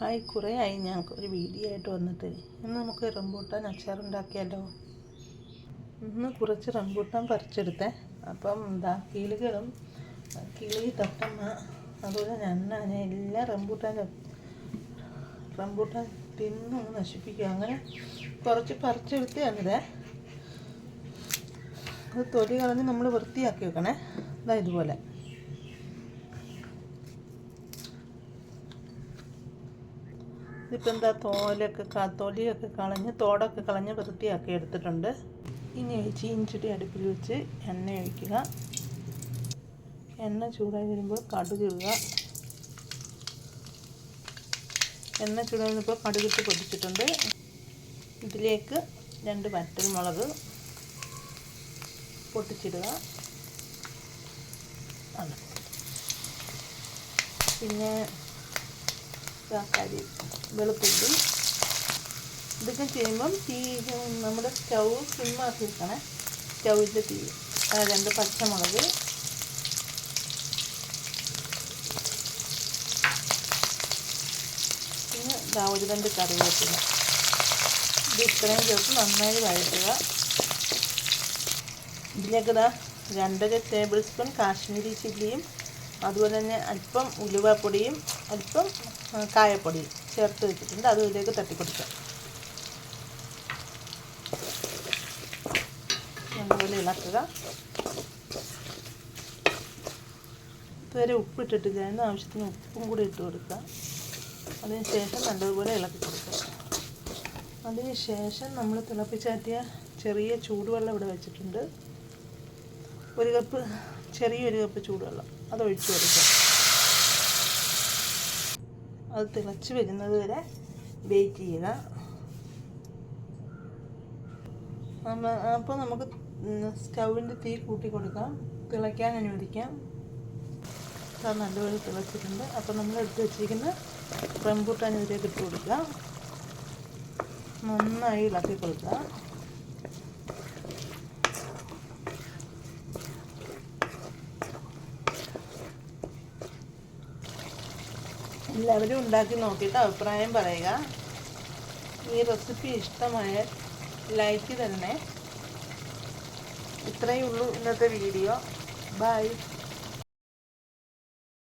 Hi കുറേ ആയി ഞാൻ ഒരു വീഡിയോ ആയിട്ട് വന്നിട്ട്. ഇന്ന് നമുക്ക് റംബൂട്ടാൻ അച്ചാറുണ്ടാക്കിയാലോ? ഇന്ന് കുറച്ച് റംബൂട്ടാൻ പറിച്ചെടുത്തേ. അപ്പം എന്താ കിളികളും കിളി തത്തമ്മ അതുപോലെ ഞണ്ണാന എല്ലാ റംബൂട്ടാനും റംബൂട്ടാൻ തിന്ന് നശിപ്പിക്കുക അങ്ങനെ കുറച്ച് പറിച്ചെടുത്തതാണിതേ അത് തൊലി കളഞ്ഞ് നമ്മൾ വൃത്തിയാക്കി വെക്കണേ. ഇതാ ഇതുപോലെ. ഇതിപ്പോൾ എന്താ തോലൊക്കെ തൊലിയൊക്കെ കളഞ്ഞ് തോടൊക്കെ കളഞ്ഞ് വൃത്തിയാക്കി എടുത്തിട്ടുണ്ട്. ഇനി ചീഞ്ചിടി അടുപ്പിൽ വെച്ച് എണ്ണ ഒഴിക്കുക. എണ്ണ ചൂടായി വരുമ്പോൾ കടുക് ഇടുക. എണ്ണ ചൂടായി വരുമ്പോൾ കടുകിട്ട് പൊടിച്ചിട്ടുണ്ട്. ഇതിലേക്ക് രണ്ട് വറ്റൽമുളക് പൊട്ടിച്ചിടുക. പിന്നെ കരി വെളുത്തുള്ളി. ഇതൊക്കെ ചെയ്യുമ്പം തീ നമ്മുടെ സ്റ്റൗ സിമ്മാക്കി വെക്കണേ. സ്റ്റൗവിന്റെ തീ രണ്ട് പച്ചമുളക്. പിന്നെ ഇതാ ഒരു രണ്ട് കറിവേപ്പില. ഇത് ഇത്രയും ചേർത്ത് നന്നായി വഴറ്റുക. ഇതിലേക്ക് ഇതാ രണ്ടര ടേബിൾ സ്പൂൺ കാശ്മീരി ചില്ലിയും അതുപോലെ തന്നെ അല്പം ഉലുവപ്പൊടിയും അല്പം കായപ്പൊടിയും ചേർത്ത് വെച്ചിട്ടുണ്ട്. അത് ഇതിലേക്ക് തട്ടിക്കൊടുക്കാം. നല്ലപോലെ ഇളക്കുക. ഇതുവരെ ഉപ്പ് ഇട്ടിട്ടില്ല അതിന് ആവശ്യത്തിന് ഉപ്പും കൂടി ഇട്ട് കൊടുക്കുക അതിന് ശേഷം നല്ലതുപോലെ ഇളക്കി കൊടുക്കുക അതിന് ശേഷം നമ്മൾ തിളപ്പിച്ചാറ്റിയ ചെറിയ ചൂടുവെള്ളം ഇവിടെ വെച്ചിട്ടുണ്ട്. ഒരു കപ്പ് ചെറിയൊരു കപ്പ് ചൂടുവെള്ളം. അത് ഒഴിച്ച് കൊടുക്കുക. അത് തിളച്ച് വരുന്നത് വരെ വെയിറ്റ് ചെയ്യുക. അപ്പോൾ നമുക്ക് സ്റ്റൗവിന്റെ തീ കൂട്ടി കൊടുക്കാം. തിളയ്ക്കാൻ അനുവദിക്കാം. അത് നല്ലപോലെ തിളച്ചിട്ടുണ്ട്. അപ്പോൾ നമ്മൾ എടുത്ത് വെച്ചിരിക്കുന്ന റംബൂട്ടാൻ ഇതിലേക്ക് ഇട്ട് കൊടുക്കുക നന്നായി ഇളക്കി കൊടുക്കുക എല്ലാവരും ഉണ്ടാക്കി നോക്കിയിട്ട് അഭിപ്രായം പറയുക. ഈ റെസിപ്പി ഇഷ്ടമായ ലൈക്ക് തന്നെ ഇത്രയേ ഉള്ളൂ ഇന്നത്തെ വീഡിയോ ബൈ